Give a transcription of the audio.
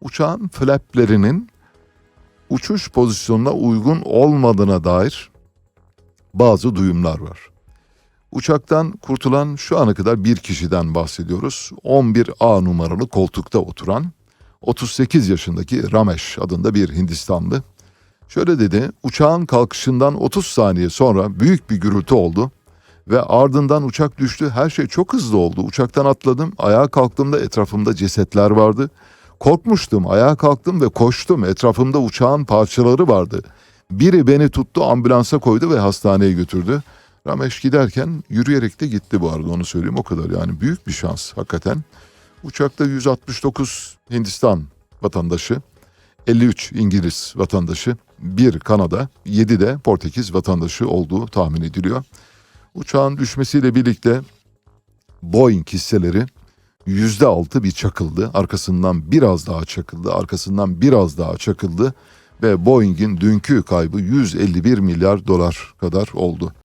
uçağın flaplerinin uçuş pozisyonuna uygun olmadığına dair bazı duyumlar var. Uçaktan kurtulan şu ana kadar bir kişiden bahsediyoruz. 11A numaralı koltukta oturan 38 yaşındaki Ramesh adında bir Hindistanlı. Şöyle dedi, uçağın kalkışından 30 saniye sonra büyük bir gürültü oldu ve ardından uçak düştü. Her şey çok hızlı oldu. Uçaktan atladım, ayağa kalktığımda etrafımda cesetler vardı. Korkmuştum, ayağa kalktım ve koştum. Etrafımda uçağın parçaları vardı. Biri beni tuttu, ambulansa koydu ve hastaneye götürdü. Ramesh giderken yürüyerek de gitti bu arada onu söyleyeyim o kadar yani büyük bir şans hakikaten. Uçakta 169 Hindistan vatandaşı, 53 İngiliz vatandaşı, 1 Kanada, 7 de Portekiz vatandaşı olduğu tahmin ediliyor. Uçağın düşmesiyle birlikte Boeing hisseleri %6 bir çakıldı. Arkasından biraz daha çakıldı. Arkasından biraz daha çakıldı. Ve Boeing'in dünkü kaybı 151 milyar dolar kadar oldu.